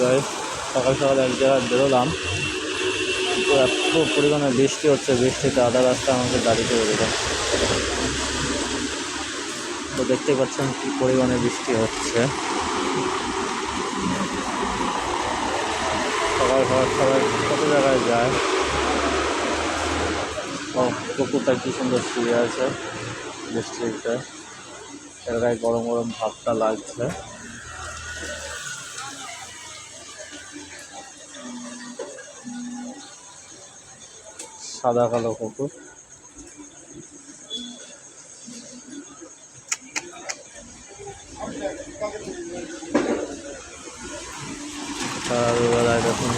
গায়ে সকাল সকাল এক জায়গায় বেরোলাম। তো এত পরিমাণে বৃষ্টি হচ্ছে, বৃষ্টিতে আধা রাস্তা আমাকে দাঁড়িয়ে হয়ে তো দেখতে পাচ্ছেন কি পরিমাণে বৃষ্টি হচ্ছে। সকাল সকাল সবাই কত জায়গায় যায়? ও, পুকুরটা কি সুন্দর শুয়ে আছে বৃষ্টিতে। এর গায়ে গরম গরম ভাবটা লাগছে। সাদা কালো কুকুর সকালবেলায় যখন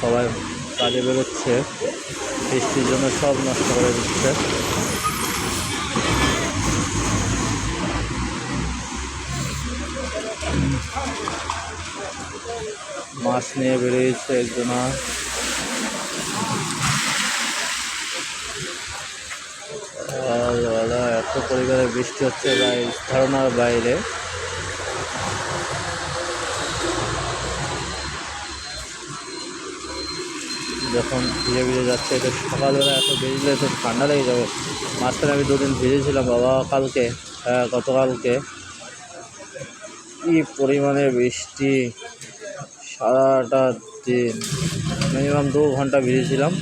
সবাই কাজে বেরোচ্ছে। বৃষ্টির জন্য সব নষ্ট করে দিচ্ছে। মাছ নিয়ে বেরিয়েছে একজনা। এত পরিমাণে বৃষ্টি হচ্ছে প্রায় ধারণার বাইরে। যখন ভিজে ভিজে যাচ্ছে, তো সকালবেলা এত ভিজলে তো ঠান্ডা লেগে যাবে। মাঝখানে আমি দুদিন ভিজেছিলাম বাবা, কালকে হ্যাঁ গতকালকে। কি পরিমাণে বৃষ্টি, সারাটা দিন। মিনিমাম দু ঘণ্টা ভিজেছিলাম।